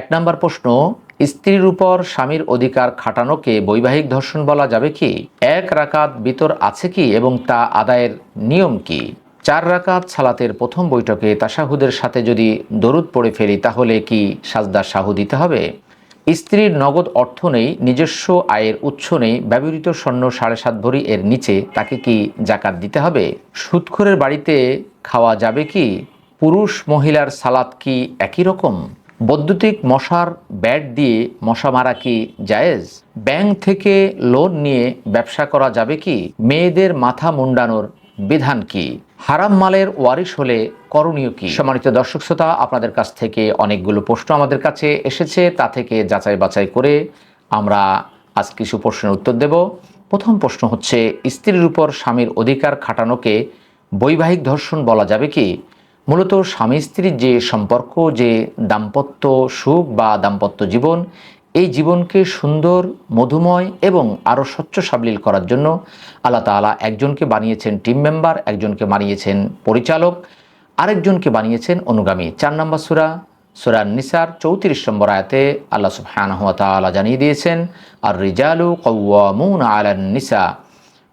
এক নম্বর প্রশ্ন, স্ত্রীর উপর স্বামীর অধিকার খাটানোকে বৈবাহিক ধর্ষণ বলা যাবে কি? এক রাকাত বিতর আছে কি এবং তা আদায়ের নিয়ম কি? চার রাকাত সালাতের প্রথম বৈঠকে তাসাহুদের সাথে যদি দরুদ পড়ে ফেলি, তাহলে কি সাজদার সাহু দিতে হবে? স্ত্রীর নগদ অর্থ নেই, নিজস্ব আয়ের উৎস নেই, ব্যবহৃত স্বর্ণ সাড়ে সাত ভরি এর নিচে তাকে কি জাকাত দিতে হবে? সুদখোরের বাড়িতে খাওয়া যাবে কি? পুরুষ মহিলার সালাত কি একই রকম? বৈদ্যুতিক মশার ব্যাট দিয়ে মশা মারা কি জায়েজ? ব্যাংক থেকে লোন নিয়ে ব্যবসা করা যাবে কি? মেয়েদের মাথা মুন্ডানোর বিধান কি? হারাম মালের ওয়ারিশ হলে করণীয় কি? সম্মানিত দর্শক শ্রোতা, আপনাদের কাছ থেকে অনেকগুলো প্রশ্ন আমাদের কাছে এসেছে, তা থেকে যাচাই বাছাই করে আমরা আজ কিছু প্রশ্নের উত্তর দেব। প্রথম প্রশ্ন হচ্ছে, স্ত্রীর উপর স্বামীর অধিকার খাটানোকে বৈবাহিক ধর্ষণ বলা যাবে কি? মূলত স্বামী স্ত্রীর যে সম্পর্ক, যে দাম্পত্য সুখ বা দাম্পত্য জীবন, এই জীবনকে সুন্দর, মধুময় এবং আরও স্বচ্ছ সাবলীল করার জন্য আল্লাহ তাআলা একজনকে বানিয়েছেন টিম মেম্বার একজনকে বানিয়েছেন পরিচালক, আরেকজনকে বানিয়েছেন অনুগামী। চার নম্বর সুরা সুরা নিসার চৌত্রিশ নম্বর আয়াতে আল্লাহ সুবহানাহু জানিয়ে দিয়েছেন আর রিজালু কওয়ামুন আলান নিসা।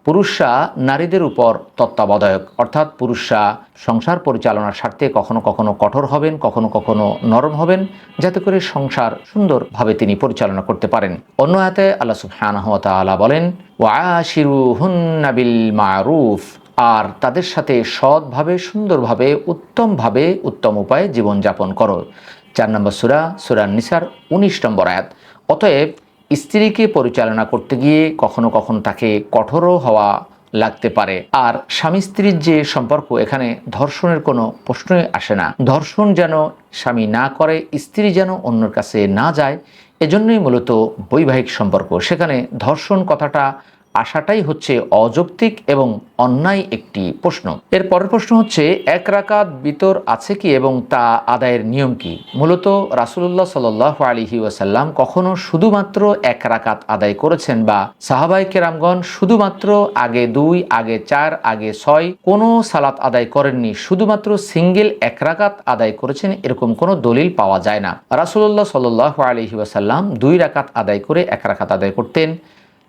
পুরুষরা নারীদের উপর তত্ত্বাবধায়ক। অর্থাৎ পুরুষরা সংসার পরিচালনার স্বার্থে কখনো কখনো কঠোর হবেন, কখনো কখনো নরম হবেন, যাতে করে সংসার সুন্দরভাবে তিনি পরিচালনা করতে পারেন। অন্য হাতে আল্লাহ সুবহানাহু ওয়া তাআলা বলেন, ওয়াশিরুহুন্না বিল মারুফ আর তাদের সাথে সৎভাবে, সুন্দরভাবে, উত্তমভাবে, উত্তম উপায়ে জীবনযাপন করো। চার নম্বর সুরা সুরা নিসার উনিশ নম্বর আয়াত। অতএব স্ত্রীকে পরিচালনা করতে গিয়ে কখনো কখনো তাকে কঠোরও হওয়া লাগতে পারে। আর স্বামী স্ত্রীর যে সম্পর্ক, এখানে ধর্ষণের কোনো প্রশ্নই আসে না। ধর্ষণ যেন স্বামী না করে, স্ত্রী যেন অন্যর কাছে না যায়, এজন্যই মূলত বৈবাহিক সম্পর্ক। সেখানে ধর্ষণ কথাটা আসাটাই হচ্ছে অযৌক্তিক এবং অন্যায় একটি প্রশ্ন। এর পরের প্রশ্ন হচ্ছে, এক রাকাত বিতর আছে কি এবং তা আদায়ের নিয়ম কি? মূলত রাসুল্লাহ সাল আলিহি ওয়াসাল্লাম কখনো শুধুমাত্র এক রাকাত আদায় করেছেন বা সাহাবাই কেরামগণ শুধুমাত্র আগে দুই, আগে চার, আগে ছয় কোনো সালাত আদায় করেননি, শুধুমাত্র সিঙ্গেল এক রাকাত আদায় করেছেন এরকম কোনো দলিল পাওয়া যায় না। রাসুল্লাহ সাল আলিহি ওয়াসাল্লাম দুই রাকাত আদায় করে এক রাকাত আদায় করতেন।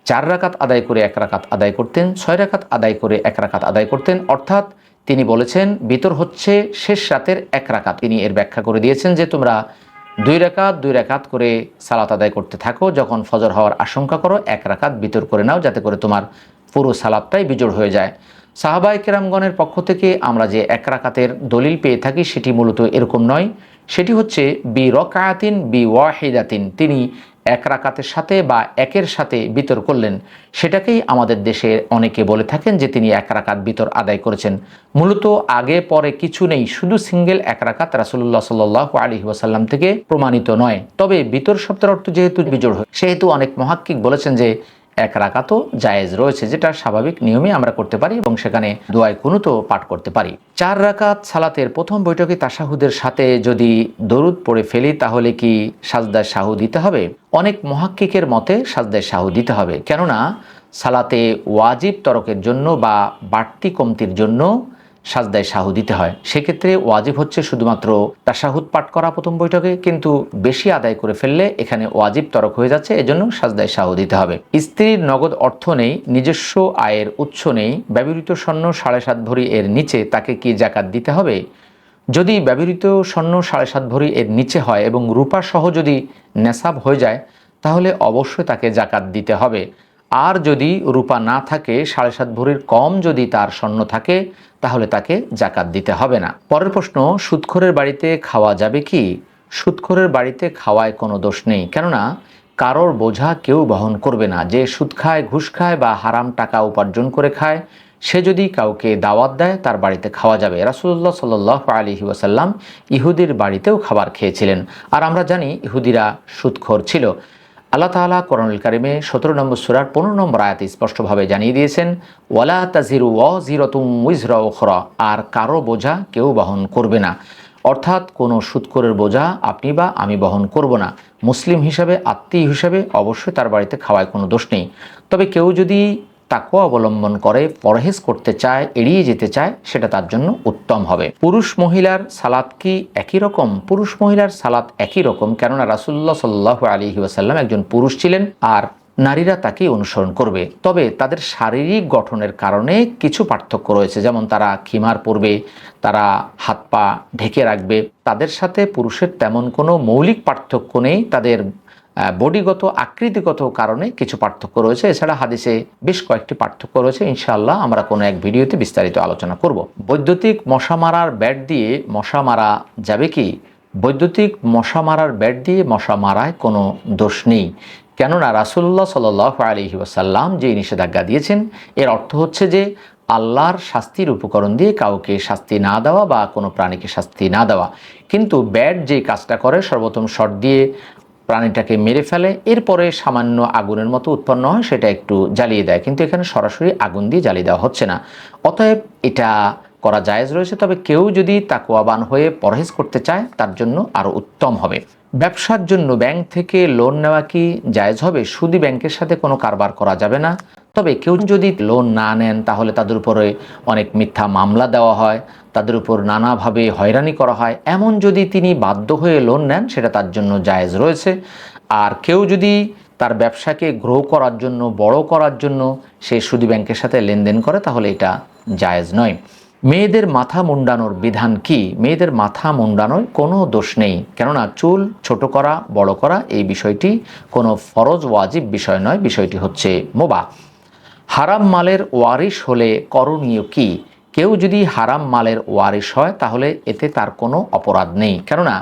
চার রাকাত আদায় করে এক রাকাত আদায় করতেন, ছয় রাকাত আদায় করে এক রাকাত আদায় করতেন। অর্থাৎ তিনি বলেছেন, বিতর হচ্ছে শেষ রাতের এক রাকাত। তিনি এর ব্যাখ্যা করে দিয়েছেন যে, তোমরা দুই রাকাত দুই রাকাত করে সালাত আদায় করতে থাকো, যখন ফজর হওয়ার আশঙ্কা করো, এক রাকাত বিতর করে নাও, যাতে করে তোমার পুরো সালাদটাই বিজোড় হয়ে যায়। সাহাবাই কেরামগণের পক্ষ থেকে আমরা যে এক রাকাতের দলিল পেয়ে থাকি, সেটি মূলত এরকম নয়। সেটি হচ্ছে, বি রকায়াতিন, বি ওয়াহিদাতিন। তিনি এক রাকাতের সাথে বা একের সাথে বিতর করলেন। সেটাকেই আমাদের দেশে অনেকে বলে থাকেন যে তিনি এক রাকাত বিতর আদায় করেছেন। মূলত আগে পরে কিছু নেই, শুধু সিঙ্গেল এক রাকাত রাসুল্লাহ সাল আলী ওয়াসাল্লাম থেকে প্রমাণিত নয়। তবে বিতর শব্দের অর্থ যেহেতু বিজোড় হয়, সেহেতু অনেক মহাক্কিক বলেছেন যে এক রাকাতও জায়েজ রয়েছে, যেটা স্বাভাবিক নিয়মে আমরা করতে পারি এবং সেখানে দোয়ায় তো পাঠ করতে পারি। চার রাকাত সালাতের প্রথম বৈঠকে তাসাহুদের সাথে যদি দরুদ পড়ে ফেলি, তাহলে কি সাজদায় শাহু দিতে হবে? অনেক মহাক্কিকের মতে সাজদায় শাহু দিতে হবে। কেননা, সালাতে ওয়াজিব তরকের জন্য বা বাড়তি কমতির জন্য সাজদায় শাহু দিতে হয়। সেক্ষেত্রে ওয়াজিব হচ্ছে শুধুমাত্র তাসাহুদ পাঠ করা প্রথম বৈঠকে, কিন্তু বেশি আদায় করে ফেললে এখানে ওয়াজিব তরক হয়ে যাচ্ছে, এজন্য সাজদায় শাহু দিতে হবে। স্ত্রীর নগদ অর্থ নেই, নিজস্ব আয়ের উৎস নেই, ব্যবহৃত স্বর্ণ সাড়ে সাত ভরি এর নিচে তাকে কি জাকাত দিতে হবে? যদি ব্যবহৃত স্বর্ণ সাড়ে সাত ভরি এর নিচে হয় এবং রূপা সহ যদি নেশাব হয়ে যায়, তাহলে অবশ্যই তাকে জাকাত দিতে হবে। আর যদি রূপা না থাকে, সাড়ে সাত ভরির কম যদি তার স্বর্ণ থাকে, তাহলে তাকে জাকাত দিতে হবে না। পরের প্রশ্ন সুদখোরের বাড়িতে খাওয়া যাবে কি? সুদখোরের বাড়িতে খাওয়ায় কোনো দোষ নেই, কেননা কারোর বোঝা কেউ বহন করবে না। যে সুদ খায়, ঘুষ খায় বা হারাম টাকা উপার্জন করে খায়, সে যদি কাউকে দাওয়াত দেয়, তার বাড়িতে খাওয়া যাবে। রাসুল্লাহ সাল আলী ওয়াসাল্লাম ইহুদির বাড়িতেও খাবার খেয়েছিলেন। আর আমরা জানি ইহুদিরা সুদখোর ছিল। আল্লাহ তালা করণুল কারিমে সতেরো নম্বর সুরার পনেরো নম্বর আয়াতে স্পষ্টভাবে জানিয়ে দিয়েছেন, ওয়ালা তাজিরু ও জিরতুম উইজরা ওখরা আর কারও বোঝা কেউ বহন করবে না। অর্থাৎ কোনো সুৎকরের বোঝা আপনি বা আমি বহন করব না। মুসলিম হিসাবে, আত্মীয় হিসাবে অবশ্যই তার বাড়িতে খাওয়ায় কোনো দোষ নেই। তবে কেউ যদি তাকুয়া অবলম্বন করে, পরহেজ করতে চায়, এড়িয়ে যেতে চায়, সেটা তার জন্য উত্তম হবে। পুরুষ মহিলার সালাত কি একই রকম? পুরুষ মহিলার সালাত একই রকম কেননা রাসুল্লাহ সাল্লাহ আলী ওয়াসাল্লাম একজন পুরুষ ছিলেন আর নারীরা তাকেই অনুসরণ করবে। তবে তাদের শারীরিক গঠনের কারণে কিছু পার্থক্য রয়েছে। যেমন তারা খিমার পরবে, তারা হাত পা ঢেকে রাখবে। তাদের সাথে পুরুষের তেমন কোনো মৌলিক পার্থক্য নেই। তাদের বডিগত, আকৃতিগত কারণে কিছু পার্থক্য রয়েছে। এছাড়া হাদিসে বেশ কয়েকটি পার্থক্য রয়েছে। ইনশাআল্লাহ আমরা কোনো এক ভিডিওতে বিস্তারিত আলোচনা করব। বৈদ্যুতিক মশা মারার ব্যাট দিয়ে মশা মারা যাবে কি? বৈদ্যুতিক মশা মারার ব্যাট দিয়ে মশা মারায় কোনো দোষ নেই। কেননা রাসুল্লাহ সাল আলহি ওয়াসাল্লাম যে নিষেধাজ্ঞা দিয়েছেন, এর অর্থ হচ্ছে যে আল্লাহর শাস্তির উপকরণ দিয়ে কাউকে শাস্তি না দেওয়া বা কোনো প্রাণীকে শাস্তি না দেওয়া। কিন্তু ব্যাট যে কাজটা করে সর্বপ্রথম শট দিয়ে প্রাণীটাকে মেরে ফেলে, এরপরে সামান্য আগুনের মতো উৎপন্ন হয়, সেটা একটু জ্বালিয়ে দেয়। কিন্তু এখানে সরাসরি আগুন দিয়ে জ্বালিয়ে দেওয়া হচ্ছে না। অতএব এটা করা জায়েজ রয়েছে, তবে কেউ যদি তাকুয়াবান হয়ে পরহেজ করতে চায়, তার জন্য আরও উত্তম হবে। ব্যবসার জন্য ব্যাংক থেকে লোন নেওয়া কি জায়েজ হবে? সুদি ব্যাংকের সাথে কোনো কারবার করা যাবে না। তবে কেউ যদি লোন না নেন, তাহলে তাদের উপরে অনেক মিথ্যা মামলা দেওয়া হয়, তাদের উপর নানাভাবে হয়রানি করা হয়। এমন যদি তিনি বাধ্য হয়ে লোন নেন, সেটা তার জন্য জায়েজ রয়েছে। আর কেউ যদি তার ব্যবসাকে গ্রো করার জন্য, বড় করার জন্য সে সুদি ব্যাংকের সাথে লেনদেন করে, তাহলে এটা জায়েজ নয়। মেয়েদের মাথা মুন্ডানোর বিধান কি? মেয়েদের মাথা মুন্ডানোর কোনো দোষ নেই। কেননা চুল ছোট করা, বড় করা, এই বিষয়টি কোনো ফরজ, ওয়াজিব বিষয় নয়। বিষয়টি হচ্ছে মোবা। হারাম মালের ওয়ারিশ হলে করণীয় কি? কেউ যদি হারাম মালের ওয়ারিশ হয়, তাহলে এতে তার কোনো অপরাধ নেই। কেননা,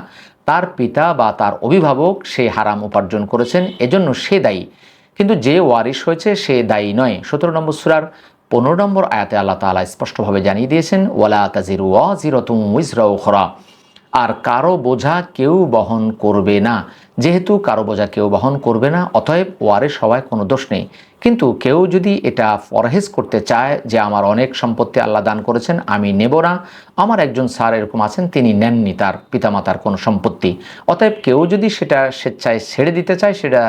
তার পিতা বা তার অভিভাবক সে হারাম উপার্জন করেছেন, এজন্য সে দায়ী। কিন্তু যে ওয়ারিশ হয়েছে, সে দায়ী নয়। সতেরো নম্বর সুরার পনেরো নম্বর আয়াতে আল্লাহ তাআলা স্পষ্টভাবে জানিয়ে দিয়েছেন, ওয়ালা তাজির ওয়া জিরতুম উইজরা উখরা। আর কারও বোঝা কেউ বহন করবে না। যেহেতু কারও বোঝা কেউ বহন করবে না, অতএব ওয়ারে সবাই কোনো দোষ নেই। কিন্তু কেউ যদি এটা পরহেজ করতে চায় যে আমার অনেক সম্পত্তি আল্লাহ দান করেছেন, আমি নেব না। আমার একজন স্যার এরকম আছেন, তিনি নেননি তার পিতামাতার কোনো সম্পত্তি। অতএব কেউ যদি সেটা স্বেচ্ছায় ছেড়ে দিতে চায়, সেটা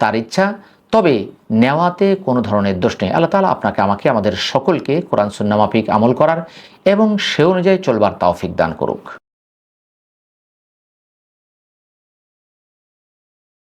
তার ইচ্ছা। তবে নেওয়াতে কোনো ধরনের দোষ নেই। আল্লাহ তালা আপনাকে, আমাকে, আমাদের সকলকে কোরআন সুন্নামাফিক আমল করার এবং সে অনুযায়ী চলবার তাওফিক দান করুক।